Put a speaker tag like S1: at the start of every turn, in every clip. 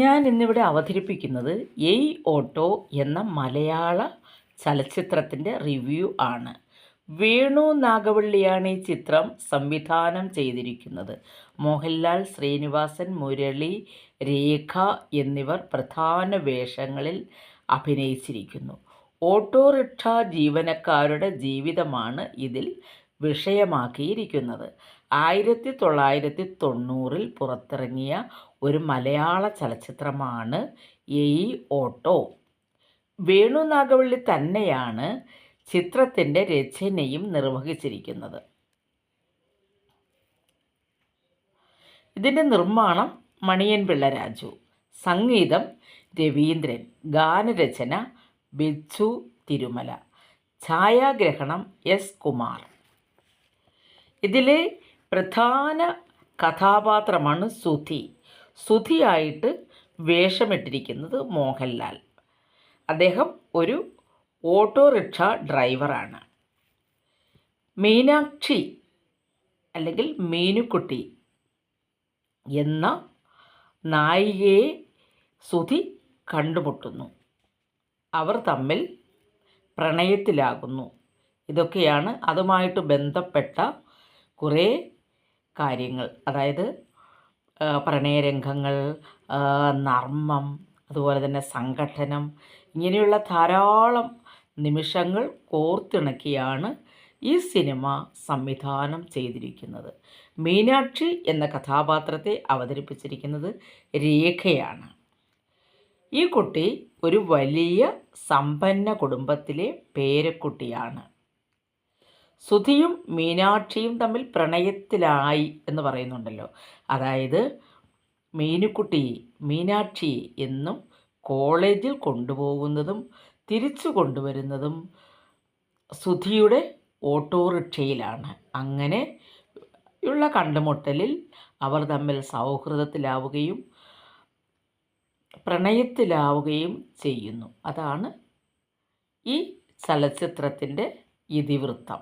S1: ഞാൻ ഇന്നിവിടെ അവതരിപ്പിക്കുന്നത് എയ് ഓട്ടോ എന്ന മലയാള ചലച്ചിത്രത്തിൻ്റെ റിവ്യൂ ആണ് വേണു നാഗവള്ളിയാണ് ഈ ചിത്രം സംവിധാനം ചെയ്തിരിക്കുന്നത് മോഹൻലാൽ ശ്രീനിവാസൻ മുരളി രേഖ എന്നിവർ പ്രധാന വേഷങ്ങളിൽ അഭിനയിച്ചിരിക്കുന്നു ഓട്ടോറിക്ഷ ജീവനക്കാരുടെ ജീവിതമാണ് ഇതിൽ വിഷയമാക്കിയിരിക്കുന്നത് ആയിരത്തി തൊള്ളായിരത്തി തൊണ്ണൂറിൽ പുറത്തിറങ്ങിയ ഒരു മലയാള ചലച്ചിത്രമാണ് ഇ ഓട്ടോ വേണു നാഗവള്ളി തന്നെയാണ് ചിത്രത്തിൻ്റെ രചനയും നിർവഹിച്ചിരിക്കുന്നത് ഇതിൻ്റെ നിർമ്മാണം മണിയൻ പിള്ള രാജു സംഗീതം രവീന്ദ്രൻ ഗാനരചന ബിജു തിരുമല ഛായാഗ്രഹണം എസ് കുമാർ ഇതിലെ പ്രധാന കഥാപാത്രമാണ് സുധി സുധിയായിട്ട് വേഷമിട്ടിരിക്കുന്നത് മോഹൻലാൽ അദ്ദേഹം ഒരു ഓട്ടോറിക്ഷ ഡ്രൈവറാണ് മീനാക്ഷി അല്ലെങ്കിൽ മീനുക്കുട്ടി എന്ന നായികയെ സുധി കണ്ടുമുട്ടുന്നു അവർ തമ്മിൽ പ്രണയത്തിലാകുന്നു ഇതൊക്കെയാണ് അതുമായിട്ട് ബന്ധപ്പെട്ട കുറേ കാര്യങ്ങൾ അതായത് പ്രണയരംഗങ്ങൾ നർമ്മം അതുപോലെ തന്നെ സംഘട്ടനം ഇങ്ങനെയുള്ള ധാരാളം നിമിഷങ്ങൾ കോർത്തിണക്കിയാണ് ഈ സിനിമ സംവിധാനം ചെയ്തിരിക്കുന്നത് മീനാക്ഷി എന്ന കഥാപാത്രത്തെ അവതരിപ്പിച്ചിരിക്കുന്നത് രേഖയാണ് ഈ കുട്ടി ഒരു വലിയ സമ്പന്ന കുടുംബത്തിലെ പേരക്കുട്ടിയാണ് സുധിയും മീനാക്ഷിയും തമ്മിൽ പ്രണയത്തിലായി എന്ന് പറയുന്നുണ്ടല്ലോ അതായത് മീനുക്കുട്ടി മീനാക്ഷി എന്നും കോളേജിൽ കൊണ്ടുപോകുന്നതും തിരിച്ചു കൊണ്ടുവരുന്നതും സുധിയുടെ ഓട്ടോറിക്ഷയിലാണ് അങ്ങനെ ഉള്ള കണ്ടുമുട്ടലിൽ അവർ തമ്മിൽ സൗഹൃദത്തിലാവുകയും പ്രണയത്തിലാവുകയും ചെയ്യുന്നു അതാണ് ഈ ചലച്ചിത്രത്തിൻ്റെ ഇതിവൃത്തം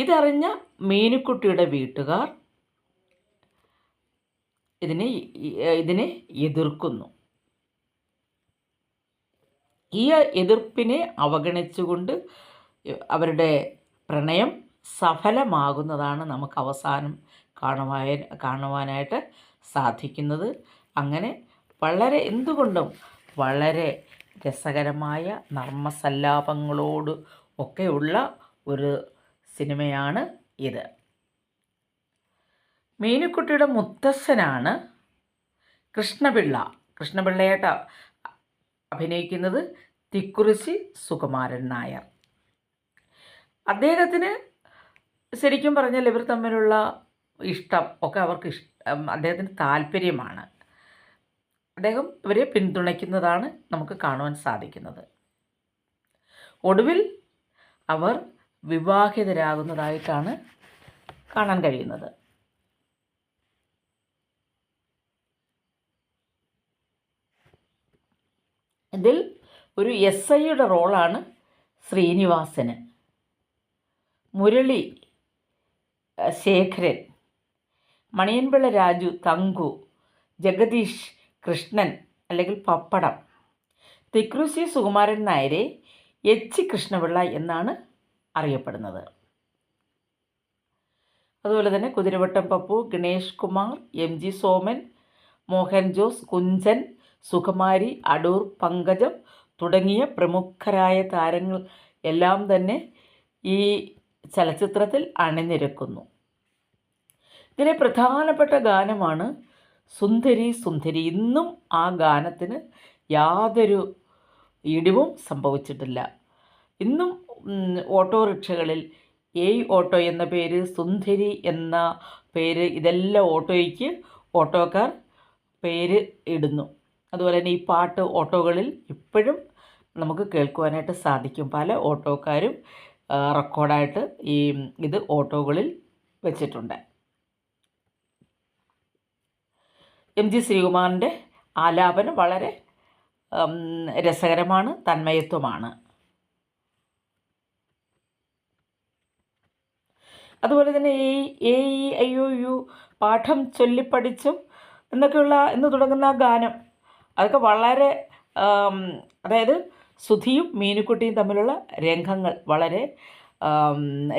S1: ഇതറിഞ്ഞ മീനുക്കുട്ടിയുടെ വീട്ടുകാർ ഇതിനെ ഇതിനെ എതിർക്കുന്നു ഈ എതിർപ്പിനെ അവഗണിച്ചുകൊണ്ട് അവരുടെ പ്രണയം സഫലമാകുന്നതാണ് നമുക്ക് അവസാനം കാണുവാൻ കാണുവാനായിട്ട് സാധിക്കുന്നത് അങ്ങനെ വളരെ എന്തുകൊണ്ടും വളരെ രസകരമായ നർമ്മസല്ലാപങ്ങളോട് ഒക്കെയുള്ള ഒരു സിനിമയാണ് ഇത് മീനുക്കുട്ടിയുടെ മുത്തശ്ശനാണ് കൃഷ്ണപിള്ള കൃഷ്ണപിള്ളയായിട്ട് അഭിനയിക്കുന്നത് തിക്കുറിശി സുകുമാരൻ നായർ അദ്ദേഹത്തിന് ശരിക്കും പറഞ്ഞാൽ ഇവർ തമ്മിലുള്ള ഇഷ്ടം ഒക്കെ അവർക്ക് ഇഷ് അദ്ദേഹത്തിന് താല്പര്യമാണ് അദ്ദേഹം ഇവരെ പിന്തുണയ്ക്കുന്നതാണ് നമുക്ക് കാണുവാൻ സാധിക്കുന്നത് ഒടുവിൽ അവർ വിവാഹിതരാകുന്നതായിട്ടാണ് കാണാൻ കഴിയുന്നത് ഇതിൽ ഒരു എസ് ഐയുടെ റോളാണ് ശ്രീനിവാസന് മുരളി ശേഖരൻ മണിയൻപിള്ള രാജു തങ്കു ജഗദീഷ് കൃഷ്ണൻ അല്ലെങ്കിൽ പപ്പടം തിക്രുശി സുകുമാരൻ നായരെ എച്ച് കൃഷ്ണപിള്ള എന്നാണ് അറിയപ്പെടുന്നത് അതുപോലെ തന്നെ കുതിരവട്ടം പപ്പു ഗണേഷ് കുമാർ എം ജി സോമൻ മോഹൻ ജോസ് കുഞ്ചൻ സുഖമാരി അടൂർ പങ്കജം തുടങ്ങിയ പ്രമുഖരായ താരങ്ങൾ എല്ലാം തന്നെ ഈ ചലച്ചിത്രത്തിൽ അണിനിരക്കുന്നു ഇതിലെ പ്രധാനപ്പെട്ട ഗാനമാണ് സുന്ദരി സുന്ദരി ഇന്നും ആ ഗാനത്തിന് യാതൊരു ഇടിവും സംഭവിച്ചിട്ടില്ല ഇന്നും ഓട്ടോറിക്ഷകളിൽ ഏയ് ഓട്ടോ എന്ന പേര് സുന്ദരി എന്ന പേര് ഇതെല്ലാം ഓട്ടോയ്ക്ക് ഓട്ടോക്കാർ പേര് ഇടുന്നു അതുപോലെ തന്നെ ഈ പാട്ട് ഓട്ടോകളിൽ ഇപ്പോഴും നമുക്ക് കേൾക്കുവാനായിട്ട് സാധിക്കും പല ഓട്ടോക്കാരും റെക്കോർഡായിട്ട് ഈ ഇത് ഓട്ടോകളിൽ വെച്ചിട്ടുണ്ട് എം ജി ശ്രീകുമാറിൻ്റെ ആലാപനം വളരെ രസകരമാണ് തന്മയത്വമാണ് അതുപോലെ തന്നെ A A E I O U പാഠം ചൊല്ലിപ്പഠിച്ചും എന്നൊക്കെയുള്ള എന്ന് തുടങ്ങുന്ന ഗാനം അതൊക്കെ വളരെ അതായത് സുധിയും മീനുക്കുട്ടിയും തമ്മിലുള്ള രംഗങ്ങൾ വളരെ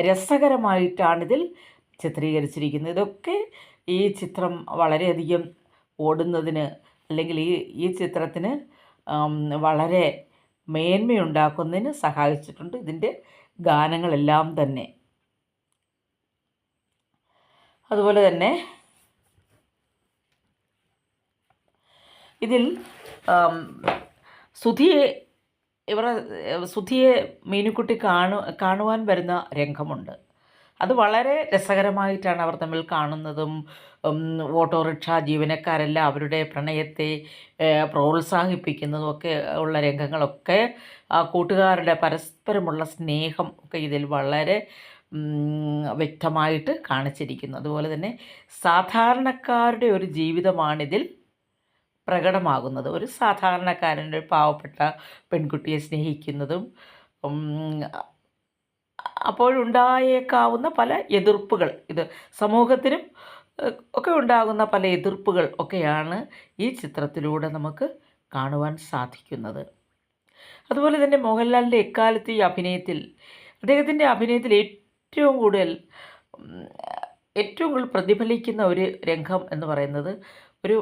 S1: രസകരമായിട്ടാണിതിൽ ചിത്രീകരിച്ചിരിക്കുന്നത് ഇതൊക്കെ ഈ ചിത്രം വളരെയധികം ഓടുന്നതിന് അല്ലെങ്കിൽ ഈ ഈ ചിത്രത്തിന് വളരെ മേന്മയുണ്ടാക്കുന്നതിന് സഹായിച്ചിട്ടുണ്ട് ഇതിൻ്റെ ഗാനങ്ങളെല്ലാം തന്നെ അതുപോലെ തന്നെ ഇതിൽ സുധിയെ ഇവർ സുധിയെ മീനുക്കുട്ടി കാണു കാണുവാൻ വരുന്ന രംഗമുണ്ട് അത് വളരെ രസകരമായിട്ടാണ് അവർ തമ്മിൽ കാണുന്നതും ഓട്ടോറിക്ഷ ജീവനക്കാരെല്ലാം അവരുടെ പ്രണയത്തെ പ്രോത്സാഹിപ്പിക്കുന്നതും ഒക്കെ ഉള്ള രംഗങ്ങളൊക്കെ ആ കൂട്ടുകാരുടെ പരസ്പരമുള്ള സ്നേഹം ഒക്കെ ഇതിൽ വളരെ വ്യക്തമായിട്ട് കാണിച്ചിരിക്കുന്നു അതുപോലെ തന്നെ സാധാരണക്കാരുടെ ഒരു ജീവിതമാണിതിൽ പ്രകടമാകുന്നത് ഒരു സാധാരണക്കാരൻ്റെ ഒരു പാവപ്പെട്ട പെൺകുട്ടിയെ സ്നേഹിക്കുന്നതും അപ്പോഴുണ്ടായേക്കാവുന്ന പല എതിർപ്പുകൾ ഇത് സമൂഹത്തിനും ഒക്കെ ഉണ്ടാകുന്ന പല എതിർപ്പുകൾ ഒക്കെയാണ് ഈ ചിത്രത്തിലൂടെ നമുക്ക് കാണുവാൻ സാധിക്കുന്നത് അതുപോലെ തന്നെ മോഹൻലാലിൻ്റെ എക്കാലത്ത് ഈ അഭിനയത്തിൽ അദ്ദേഹത്തിൻ്റെ അഭിനയത്തിൽ ഏറ്റവും ഏറ്റവും കൂടുതൽ ഏറ്റവും കൂടുതൽ പ്രതിഫലിക്കുന്ന ഒരു രംഗം എന്ന് പറയുന്നത് ഒരു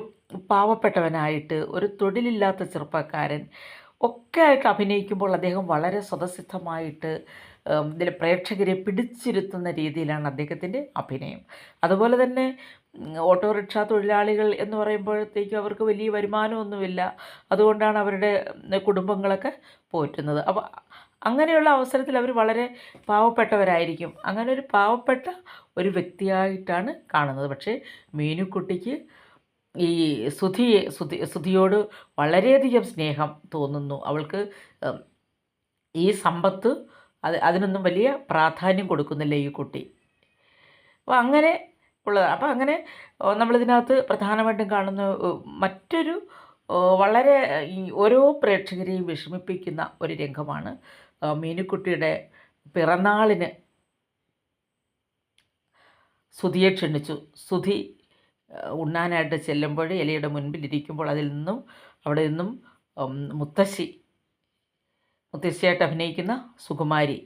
S1: പാവപ്പെട്ടവനായിട്ട് ഒരു തൊഴിലില്ലാത്ത ചെറുപ്പക്കാരൻ ഒക്കെ ആയിട്ട് അഭിനയിക്കുമ്പോൾ അദ്ദേഹം വളരെ സ്വതസിദ്ധമായിട്ട് ഇതിൽ പ്രേക്ഷകരെ പിടിച്ചിരുത്തുന്ന രീതിയിലാണ് അദ്ദേഹത്തിൻ്റെ അഭിനയം അതുപോലെ തന്നെ ഓട്ടോറിക്ഷ തൊഴിലാളികൾ എന്ന് പറയുമ്പോഴത്തേക്കും അവർക്ക് വലിയ വരുമാനമൊന്നുമില്ല അതുകൊണ്ടാണ് അവരുടെ കുടുംബങ്ങളൊക്കെ പോറ്റുന്നത് അപ്പോൾ അങ്ങനെയുള്ള അവസരത്തിൽ അവർ വളരെ പാവപ്പെട്ടവരായിരിക്കും അങ്ങനെ ഒരു പാവപ്പെട്ട ഒരു വ്യക്തിയായിട്ടാണ് കാണുന്നത് പക്ഷേ മീനുക്കുട്ടിക്ക് ഈ സുധിയെ സുധി സുധിയോട് വളരെയധികം സ്നേഹം തോന്നുന്നു അവൾക്ക് ഈ സമ്പത്ത് അത് അതിനൊന്നും വലിയ പ്രാധാന്യം കൊടുക്കുന്നില്ല ഈ കുട്ടി അപ്പോൾ അങ്ങനെ ഉള്ളത് അപ്പോൾ അങ്ങനെ നമ്മളിതിനകത്ത് പ്രധാനമായിട്ടും കാണുന്ന മറ്റൊരു വളരെ ഓരോ പ്രേക്ഷകരെയും വിഷമിപ്പിക്കുന്ന ഒരു രംഗമാണ് മീനുക്കുട്ടിയുടെ പിറന്നാളിന് സുധിയെ ക്ഷണിച്ചു സുധി ഉണ്ണാനായിട്ട് ചെല്ലുമ്പോൾ ഇലയുടെ മുൻപിലിരിക്കുമ്പോൾ അതിൽ നിന്നും അവിടെ നിന്നും മുത്തശ്ശി മുത്തശ്ശിയായിട്ട് അഭിനയിക്കുന്ന സുകുമാരി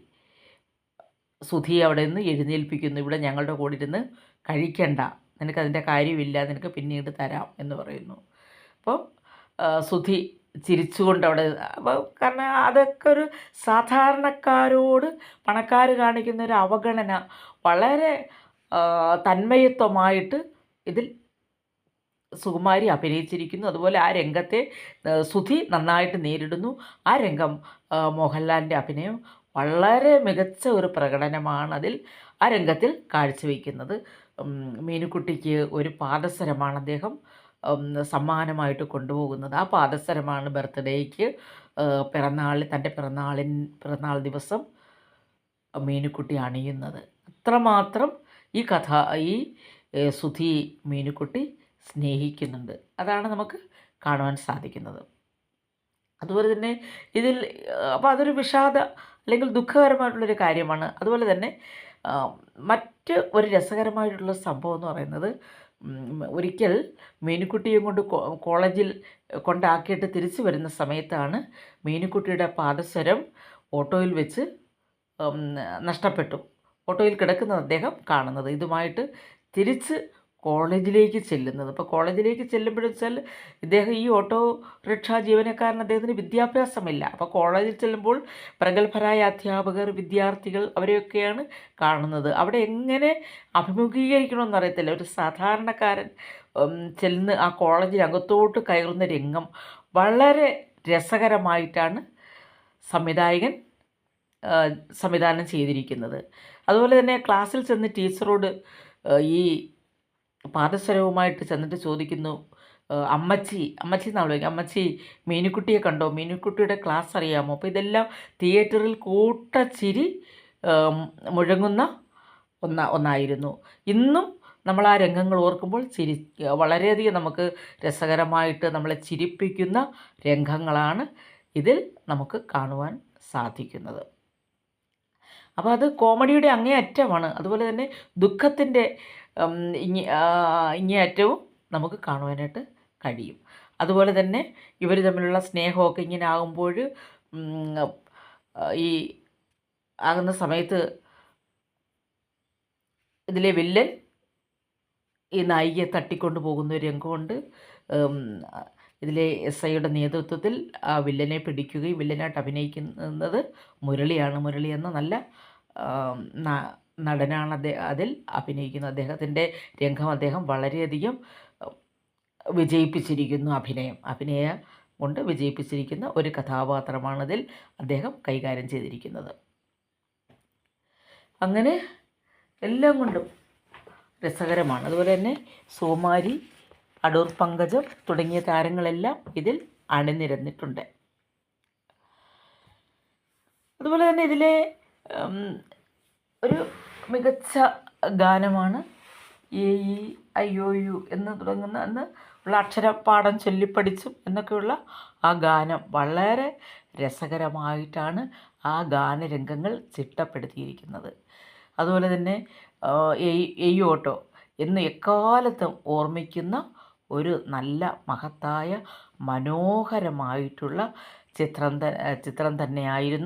S1: സുധിയെ അവിടെ നിന്ന് എഴുന്നേൽപ്പിക്കുന്നു ഇവിടെ ഞങ്ങളുടെ കൂടെ ഇരുന്ന് കഴിക്കണ്ട നിനക്കതിൻ്റെ കാര്യമില്ല നിനക്ക് പിന്നീട് തരാം എന്ന് പറയുന്നു അപ്പോൾ സുധി ചിരിച്ചുകൊണ്ട് അവിടെ അപ്പോൾ കാരണം അതൊക്കെ ഒരു സാധാരണക്കാരോട് പണക്കാർ കാണിക്കുന്ന ഒരു അവഗണന വളരെ തന്മയത്വമായിട്ട് ഇതിൽ സുകുമാരി അഭിനയിച്ചിരിക്കുന്നു അതുപോലെ ആ രംഗത്തെ സുധി നന്നായിട്ട് നേരിടുന്നു ആ രംഗം മോഹൻലാലിൻ്റെ അഭിനയം വളരെ മികച്ച ഒരു പ്രകടനമാണ് അതിൽ ആ രംഗത്തിൽ കാഴ്ചവെക്കുന്നത് മീനുക്കുട്ടിക്ക് ഒരു പാദസരമാണ് അദ്ദേഹം സമ്മാനമായിട്ട് കൊണ്ടുപോകുന്നത് ആ പാദസരമാണ് ബർത്ത്ഡേക്ക് പിറന്നാൾ തൻ്റെ പിറന്നാളിൻ പിറന്നാൾ ദിവസം മീനുക്കുട്ടി അണിയുന്നത് അത്രമാത്രം ഈ കഥ ഈ സുധി മീനുക്കുട്ടി സ്നേഹിക്കുന്നുണ്ട് അതാണ് നമുക്ക് കാണുവാൻ സാധിക്കുന്നത് അതുപോലെ തന്നെ ഇതിൽ അപ്പോൾ അതൊരു വിഷാദ അല്ലെങ്കിൽ ദുഃഖകരമായിട്ടുള്ളൊരു കാര്യമാണ് അതുപോലെ തന്നെ മറ്റ് ഒരു രസകരമായിട്ടുള്ള സംഭവം എന്ന് പറയുന്നത് ഒരിക്കൽ മീനുക്കുട്ടിയെ കൊണ്ട് കോളേജിൽ കൊണ്ടാക്കിയിട്ട് തിരിച്ചു വരുന്ന സമയത്താണ് മീനുക്കുട്ടിയുടെ പാദസ്വരം ഓട്ടോയിൽ വെച്ച് നഷ്ടപ്പെട്ടു ഓട്ടോയിൽ കിടക്കുന്ന അദ്ദേഹം കാണുന്നത് ഇതുമായിട്ട് തിരിച്ച് കോളേജിലേക്ക് ചെല്ലുന്നത് അപ്പോൾ കോളേജിലേക്ക് ചെല്ലുമ്പോഴെച്ചാൽ ഇദ്ദേഹം ഈ ഓട്ടോ റിക്ഷ ജീവനക്കാരൻ അദ്ദേഹത്തിന് വിദ്യാഭ്യാസമില്ല അപ്പോൾ കോളേജിൽ ചെല്ലുമ്പോൾ പ്രഗത്ഭരായ അധ്യാപകർ വിദ്യാർത്ഥികൾ അവരെയൊക്കെയാണ് കാണുന്നത് അവിടെ എങ്ങനെ അഭിമുഖീകരിക്കണമെന്ന് അറിയത്തില്ല ഒരു സാധാരണക്കാരൻ ചെല്ലുന്ന ആ കോളേജിൽ അകത്തോട്ട് കയറുന്ന രംഗം വളരെ രസകരമായിട്ടാണ് സംവിധായകൻ സംവിധാനം ചെയ്തിരിക്കുന്നത് അതുപോലെ തന്നെ ക്ലാസ്സിൽ ചെന്ന് ടീച്ചറോട് ഈ പാദസരവുമായിട്ട് ചെന്നിട്ട് ചോദിക്കുന്നു അമ്മച്ചി അമ്മച്ചി എന്നാണ് വിളിക്കുക അമ്മച്ചി മീനുക്കുട്ടിയെ കണ്ടോ മീനുക്കുട്ടിയുടെ ക്ലാസ് അറിയാമോ അപ്പോൾ ഇതെല്ലാം തിയേറ്ററിൽ കൂട്ടച്ചിരി മുഴങ്ങുന്ന ഒന്ന ഒന്നായിരുന്നു ഇന്നും നമ്മൾ ആ രംഗങ്ങൾ ഓർക്കുമ്പോൾ ചിരി വളരെയധികം നമുക്ക് രസകരമായിട്ട് നമ്മളെ ചിരിപ്പിക്കുന്ന രംഗങ്ങളാണ് ഇതിൽ നമുക്ക് കാണുവാൻ സാധിക്കുന്നത് അപ്പോൾ അത് കോമഡിയുടെ അങ്ങേയറ്റമാണ് അതുപോലെ തന്നെ ദുഃഖത്തിൻ്റെ ഇങ്ങേയറ്റവും നമുക്ക് കാണുവാനായിട്ട് കഴിയും അതുപോലെ തന്നെ ഇവർ തമ്മിലുള്ള സ്നേഹമൊക്കെ ഇങ്ങനെ ആകുമ്പോൾ ഈ ആകുന്ന സമയത്ത് ഇതിലെ വില്ലൻ ഈ നായികയെ തട്ടിക്കൊണ്ട് പോകുന്ന ഒരു രംഗമുണ്ട് ഇതിലെ എസ് ഐയുടെ നേതൃത്വത്തിൽ ആ വില്ലനെ പിടിക്കുകയും വില്ലനായിട്ട് അഭിനയിക്കുന്നത് മുരളിയാണ് മുരളി എന്ന നല്ല നടനാണ് അദ്ദേഹം അതിൽ അഭിനയിക്കുന്നത് അദ്ദേഹത്തിൻ്റെ രംഗം അദ്ദേഹം വളരെയധികം വിജയിപ്പിച്ചിരിക്കുന്നു അഭിനയം അഭിനയ കൊണ്ട് വിജയിപ്പിച്ചിരിക്കുന്ന ഒരു കഥാപാത്രമാണതിൽ അദ്ദേഹം കൈകാര്യം ചെയ്തിരിക്കുന്നത് അങ്ങനെ എല്ലാം കൊണ്ടും രസകരമാണ് അതുപോലെ തന്നെ സോമാരി അടൂർ പങ്കജം തുടങ്ങിയ താരങ്ങളെല്ലാം ഇതിൽ അണിനിരന്നിട്ടുണ്ട് അതുപോലെ തന്നെ ഇതിലെ ഒരു മികച്ച ഗാനമാണ് A E I O U എന്ന് തുടങ്ങുന്ന അന്ന് ഉള്ള അക്ഷരപാഠം ചൊല്ലിപ്പഠിച്ചും എന്നൊക്കെയുള്ള ആ ഗാനം വളരെ രസകരമായിട്ടാണ് ആ ഗാനരംഗങ്ങൾ ചിട്ടപ്പെടുത്തിയിരിക്കുന്നത് അതുപോലെ തന്നെ എയ്യോട്ടോ എന്ന് എക്കാലത്തും ഓർമ്മിക്കുന്ന ഒരു നല്ല മഹത്തായ മനോഹരമായിട്ടുള്ള ചിത്രം ചിത്രം തന്നെയായിരുന്നു